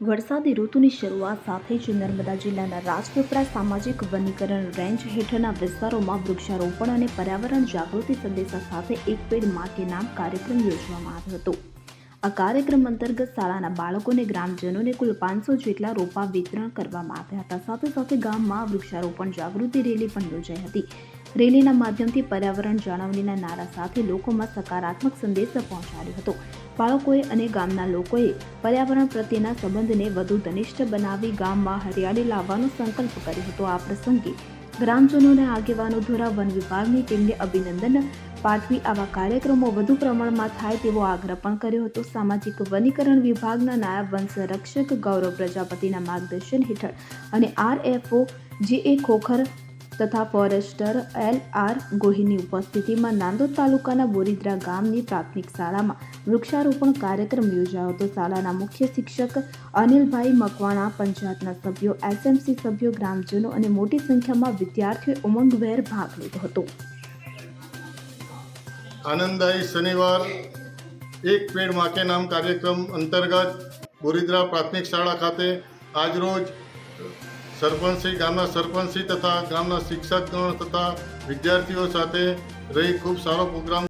વરસાદી ઋતુની શરૂઆત સાથે જ નર્મદા જિલ્લાના રાજપીપળા સામાજિક વનીકરણ રેન્જ હેઠળના વિસ્તારોમાં વૃક્ષારોપણ અને પર્યાવરણ જાગૃતિ સંદેશા સાથે એક પેડમાં કે નામ કાર્યક્રમ યોજવામાં આવ્યો હતો. આ કાર્યક્રમ અંતર્ગત શાળાના બાળકોને ગ્રામજનોને કુલ પાંચસો જેટલા રોપા વિતરણ કરવામાં આવ્યા હતા. સાથે સાથે ગામમાં વૃક્ષારોપણ જાગૃતિ રેલી પણ યોજાઈ હતી. રેલીના માધ્યમથી પર્યાવરણ જાળવણીના નારા સાથે લોકોમાં સકારાત્મક સંદેશ પહોંચાડ્યો હતો. બાળકોએ અને ગામના લોકોએ પર્યાવરણ પ્રત્યેના સંબંધને વધુ ઘનિષ્ઠ બનાવી ગામમાં હરિયાળી લાવવાનો સંકલ્પ કર્યો હતો. આ પ્રસંગે ગ્રામજનોને આગેવાનો દ્વારા વન વિભાગની ટીમને અભિનંદન. પાઠવી આવા કાર્યક્રમો વધુ પ્રમાણમાં થાય તેવો આગ્રહ પણ કર્યો હતો. સામાજિક વનીકરણ વિભાગના નાયબ વન સંરક્ષક ગૌરવ પ્રજાપતિના માર્ગદર્શન હેઠળ અને આરએફઓ જે એ ખોખર તથા ફોરેસ્ટર એલ આર ગોહિની ઉપસ્થિતિમાં નાંદોદ તાલુકાના બોરીદ્રા ગામની પ્રાથમિક શાળામાં વૃક્ષારોપણ કાર્યક્રમ યોજાયો હતો. શાળાના મુખ્ય શિક્ષક અનિલભાઈ મકવાણા, પંચાયતના સભ્યો, એસએમસી સભ્યો, ગ્રામજનો અને મોટી સંખ્યામાં વિદ્યાર્થીઓએ ઉમંગભેર ભાગ લીધો હતો. આનંદદાયી શનિવાર. એક પેડ માકે નામ કાર્યક્રમ અંતર્ગત બોરીદ્રા પ્રાથમિક શાળા ખાતે આજરોજ સરપંચશ્રી ગામના સરપંચશ્રી તથા ગામના શિક્ષકગણ તથા વિદ્યાર્થીઓ સાથે રહી ખૂબ સારો પ્રોગ્રામ